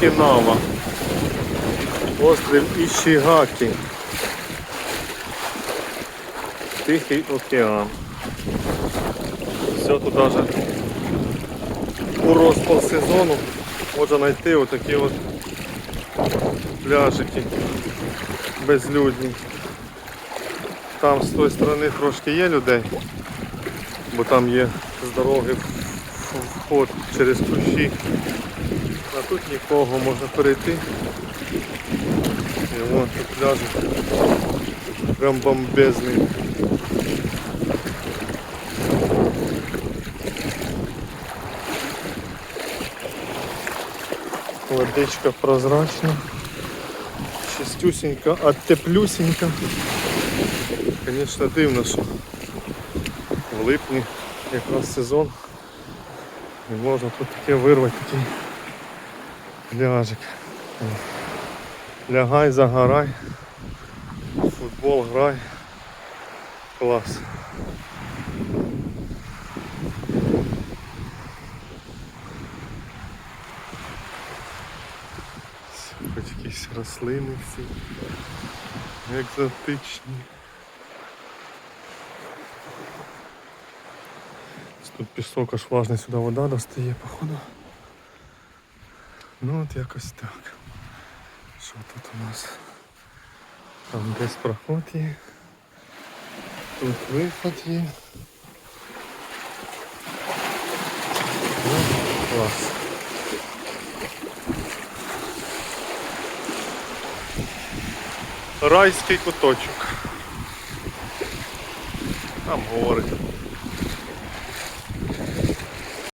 Окінава. Острів Ішігакі. Тихий океан. Все тут даже у розпал сезону можна знайти отакі от пляжики безлюдні. Там з тої сторони трошки є людей, бо там є з дороги вход через кущі. А тут нікого можна перейти. І вон тут пляжик. Прям бомбезний. Водичка прозрачна, чистюсенька, а теплюсенька. Звісно, дивно, що в липні якраз сезон. І можна тут таке вирвати такий пляжик. Лягай, загорай, футбол грай. Клас. Хоч якісь рослини всі. Екзотичні. Тут пісок аж влажний сюди вода достає, походу. Ну от якось так. Що тут у нас? Там десь проход є. Тут виход є. Ну, клас. Райський куточок. Там гори.